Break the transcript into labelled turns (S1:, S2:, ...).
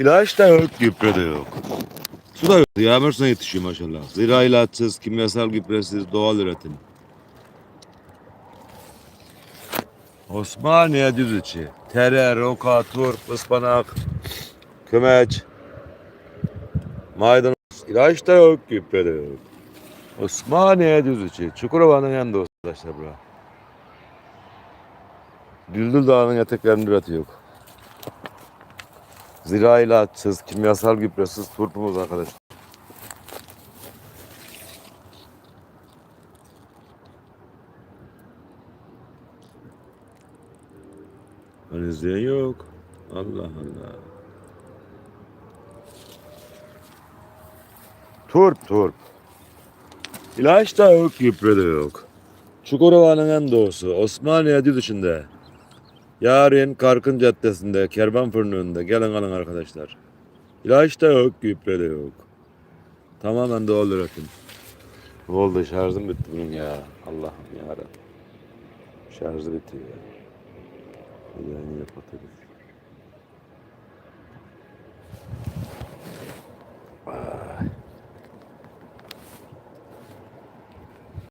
S1: İlaç da yok, gübre de yok. Su da yok. Yağmur sana yetişiyor maşallah. Zira ilaçsız, kimyasal gübresiz, doğal üretim. Osmaniye düz içi. Tere, roka, turp, ıspanak, kömeç, maydanoz. İlaç da yok, gübre de yok. Osmaniye düz içi. Çukurova'nın yanında arkadaşlar bura. Düldül Dağı'nın eteklerinde üreti yok. Zira ilaçsız, kimyasal gübresiz turpumuz arkadaşlar. Hani izleyen yok. Allah Allah. Turp turp. İlaç da yok, gübre de yok. Çukurova'nın en doğusu, Osmaniye içinde. Yarın Karkın Caddesi'nde, Kervan Fırını önünde. Gelin alın arkadaşlar. İlaç da yok, gübre de yok. Tamamen doğal üretim. Ne oldu? Şarjım bitti bunun ya. Allah'ım yarabbim. Şarjı bitti ya. Yani yapatırız.